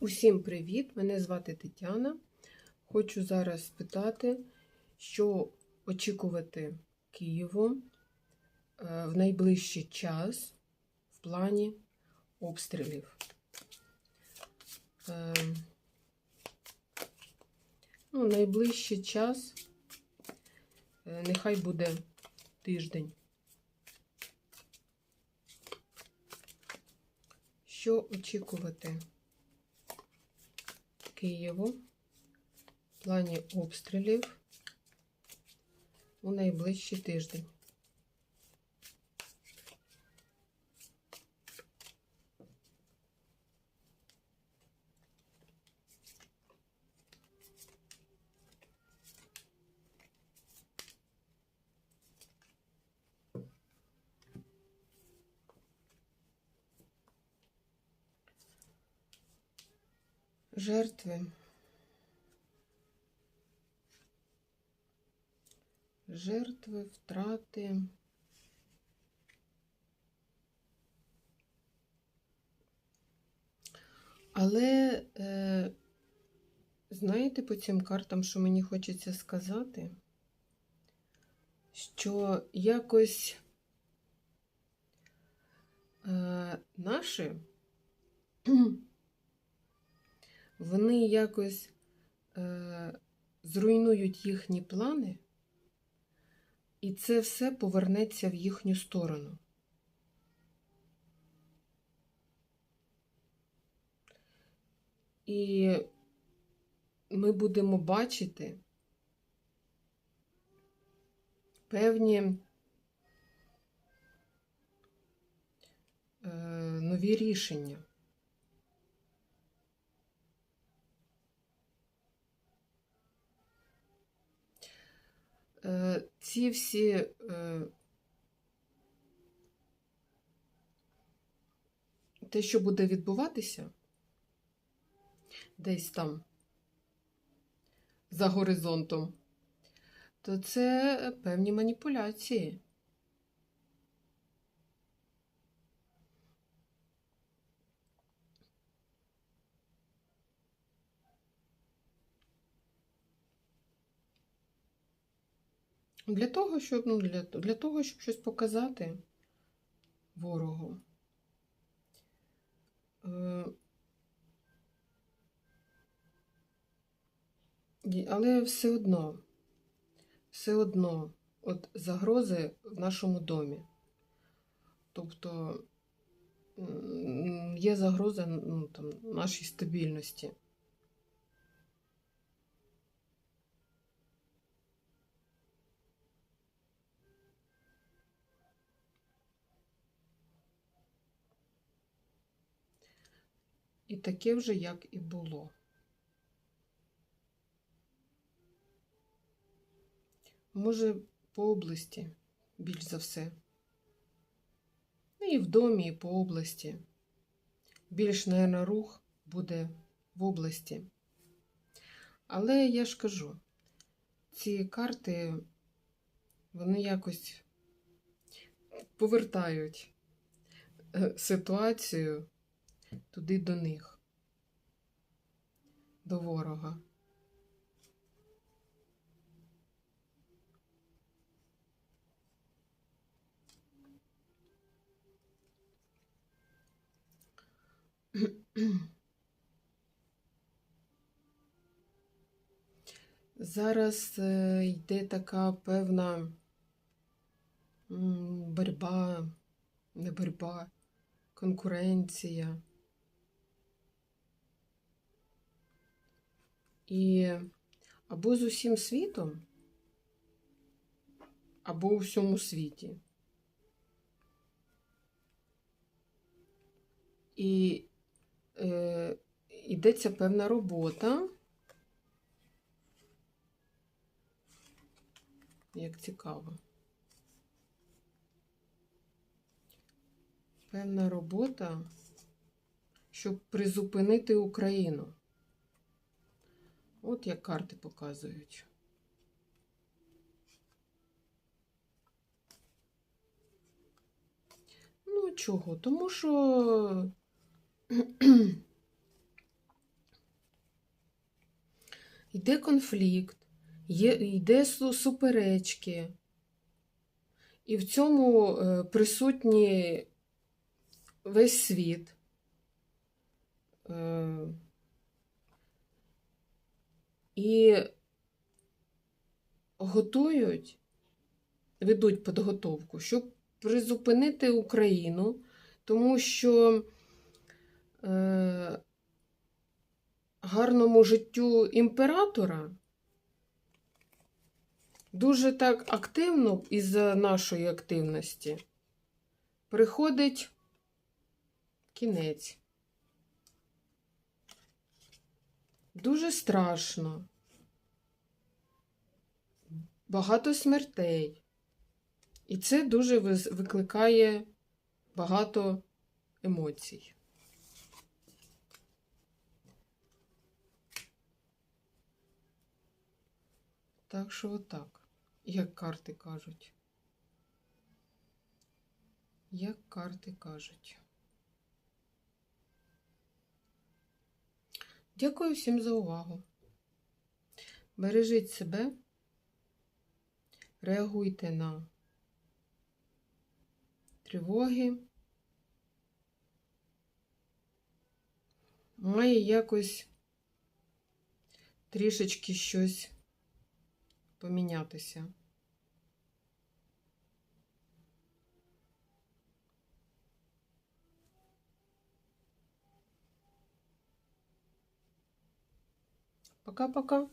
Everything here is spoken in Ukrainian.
Усім привіт! Мене звати Тетяна. Хочу зараз спитати, що очікувати Києву е, в найближчий час в плані обстрілів. Е, Ну, найближчий час е, нехай буде тиждень. Що очікувати? Києву в плані обстрілів у найближчий тиждень. Жертви. Жертви, втрати. Але, е, знаєте, по цим картам, що мені хочеться сказати, що якось е, наші вони якось е, зруйнують їхні плани, і це все повернеться в їхню сторону. І ми будемо бачити певні е, нові рішення. Ці всі е, те, що буде відбуватися десь там за горизонтом, то це певні маніпуляції. Для того, щоб, ну, для, для того, щоб щось показати ворогу. Е, Але все одно, все одно, от загрози в нашому домі. Тобто є загроза ну, там, нашій стабільності. І таке вже як і було. Може, по області більш за все. Ну і в домі, і по області. Більш, мабуть, рух буде в області. Але я ж кажу, ці карти, вони якось повертають е, ситуацію туди до них, до ворога. Зараз е, йде така певна м, боротьба, не боротьба, конкуренція. І або з усім світом, або у всьому світі. І е, йдеться певна робота. Як цікаво. Певна робота, щоб призупинити Україну. От як карти показують. Ну, чого? Тому що йде конфлікт, йде суперечки. І в цьому е, присутні весь світ. І готують, ведуть підготовку, щоб призупинити Україну, тому що е, гарному життю імператора дуже так активно із-за нашої активності приходить кінець. Дуже страшно. Багато смертей. І це дуже викликає багато емоцій. Так що отак, як карти кажуть. Як карти кажуть. Дякую всім за увагу. Бережіть себе, реагуйте на тривоги. Має якось трішечки щось помінятися. Пока-пока.